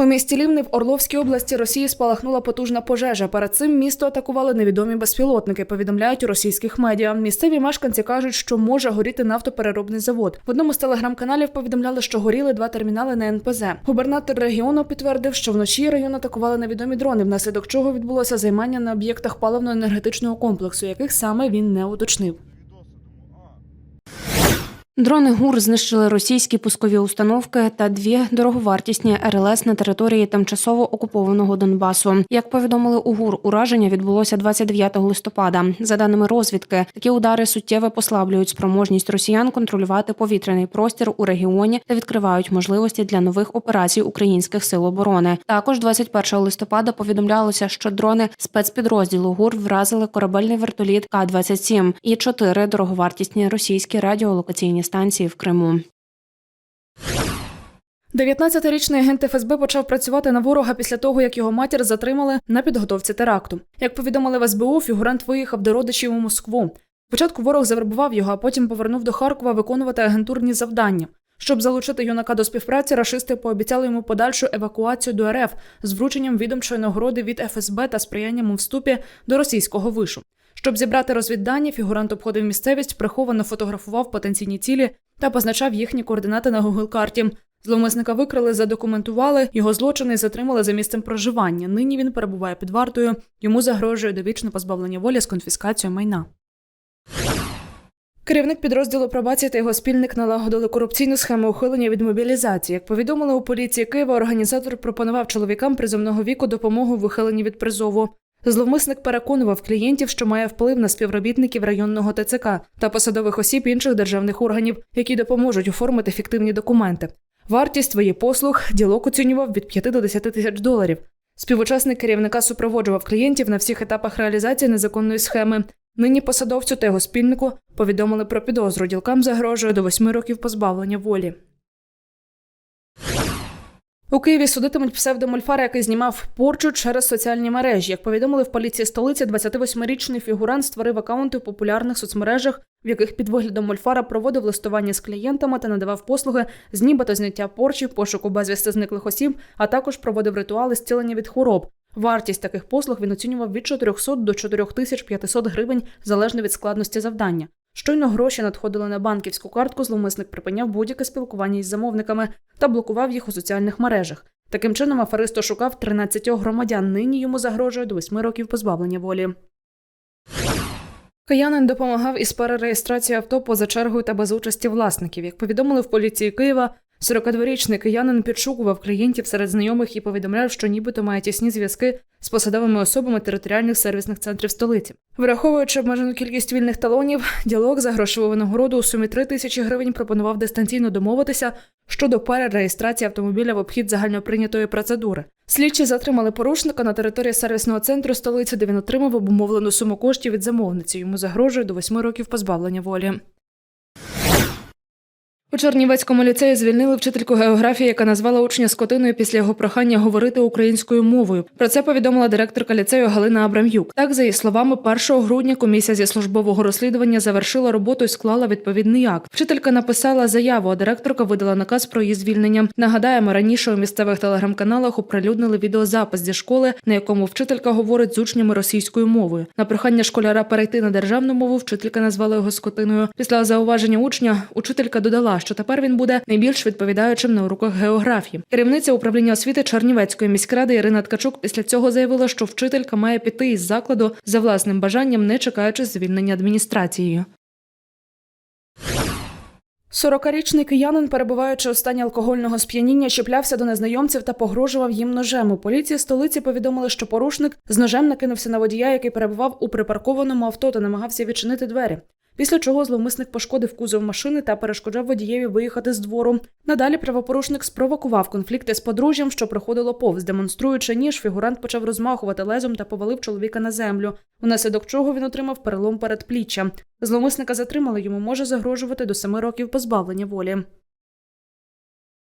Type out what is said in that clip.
У місті Лівни в Орловській області Росії спалахнула потужна пожежа. Перед цим місто атакували невідомі безпілотники. Повідомляють у російських медіа. Місцеві мешканці кажуть, що може горіти нафтопереробний завод. В одному з телеграм-каналів повідомляли, що горіли два термінали на НПЗ. Губернатор регіону підтвердив, що вночі район атакували невідомі дрони, внаслідок чого відбулося займання на об'єктах паливно-енергетичного комплексу, яких саме він не уточнив. Дрони ГУР знищили російські пускові установки та дві дороговартісні РЛС на території тимчасово окупованого Донбасу. Як повідомили у ГУР, ураження відбулося 29 листопада. За даними розвідки, такі удари суттєво послаблюють спроможність росіян контролювати повітряний простір у регіоні та відкривають можливості для нових операцій українських сил оборони. Також 21 листопада повідомлялося, що дрони спецпідрозділу ГУР вразили корабельний вертоліт К-27 і чотири дороговартісні російські радіолокаційні станції в Криму. 19-річний агент ФСБ почав працювати на ворога після того, як його матір затримали на підготовці теракту. Як повідомили в СБУ, фігурант виїхав до родичів у Москву. Спочатку ворог завербував його, а потім повернув до Харкова виконувати агентурні завдання. Щоб залучити юнака до співпраці, рашисти пообіцяли йому подальшу евакуацію до РФ з врученням відомчої нагороди від ФСБ та сприянням у вступі до російського вишу. Щоб зібрати розвіддані, фігурант обходив місцевість, приховано фотографував потенційні цілі та позначав їхні координати на Google карті. Зловмисника викрили, задокументували, його злочини затримали за місцем проживання. Нині він перебуває під вартою. Йому загрожує довічне позбавлення волі з конфіскацією майна. Керівник підрозділу пробації та його спільник налагодили корупційну схему ухилення від мобілізації. Як повідомили у поліції Києва, організатор пропонував чоловікам призовного віку допомогу в ухиленні від призову. Зловмисник переконував клієнтів, що має вплив на співробітників районного ТЦК та посадових осіб інших державних органів, які допоможуть оформити фіктивні документи. Вартість своїх послуг ділок оцінював від 5 до 10 тисяч доларів. Співучасник керівника супроводжував клієнтів на всіх етапах реалізації незаконної схеми. Нині посадовцю та його спільнику повідомили про підозру. Ділкам загрожує до 8 років позбавлення волі. У Києві судитимуть псевдомольфара, який знімав порчу через соціальні мережі. Як повідомили в поліції столиці, 28-річний фігурант створив акаунти в популярних соцмережах, в яких під виглядом мольфара проводив листування з клієнтами та надавав послуги з нібито зняття порчі, пошуку безвісти зниклих осіб, а також проводив ритуали зцілення від хвороб. Вартість таких послуг він оцінював від 400 до 4500 гривень залежно від складності завдання. Щойно гроші надходили на банківську картку, зловмисник припиняв будь-яке спілкування із замовниками та блокував їх у соціальних мережах. Таким чином, аферист ошукав 13 громадян. Нині йому загрожує до 8 років позбавлення волі. Киянин допомагав із перереєстрацією авто поза чергою та без участі власників. Як повідомили в поліції Києва, 42-річний киянин підшукував клієнтів серед знайомих і повідомляв, що нібито має тісні зв'язки з посадовими особами територіальних сервісних центрів столиці. Враховуючи обмежену кількість вільних талонів, діалог за грошову винагороду у сумі 3 тисячі гривень пропонував дистанційно домовитися щодо перереєстрації автомобіля в обхід загальноприйнятої процедури. Слідчі затримали порушника на території сервісного центру столиці, де він отримав обумовлену суму коштів від замовниці. Йому загрожує до 8 років позбавлення волі. У Чернівецькому ліцеї звільнили вчительку географії, яка назвала учня скотиною після його прохання говорити українською мовою. Про це повідомила директорка ліцею Галина Абрам'юк. Так, за її словами, 1 грудня комісія зі службового розслідування завершила роботу і склала відповідний акт. Вчителька написала заяву, а директорка видала наказ про її звільнення. Нагадаємо, раніше у місцевих телеграм-каналах оприлюднили відеозапис зі школи, на якому вчителька говорить з учнями російською мовою. На прохання школяра перейти на державну мову вчителька назвала його скотиною. Після зауваження учня учителька додала, що тепер він буде найбільш відповідаючим на уроках географії. Керівниця управління освіти Чернівецької міськради Ірина Ткачук після цього заявила, що вчителька має піти із закладу за власним бажанням, не чекаючи звільнення адміністрацією. 40-річний киянин, перебуваючи у стані алкогольного сп'яніння, чіплявся до незнайомців та погрожував їм ножем. У поліції столиці повідомили, що порушник з ножем накинувся на водія, який перебував у припаркованому авто та намагався відчинити двері. Після чого зловмисник пошкодив кузов машини та перешкоджав водієві виїхати з двору. Надалі правопорушник спровокував конфлікти з подружжям, що проходило повз. Демонструючи ніж, фігурант почав розмахувати лезом та повалив чоловіка на землю. Унаслідок чого він отримав перелом передпліччя. Зловмисника затримали, йому може загрожувати до семи років позбавлення волі.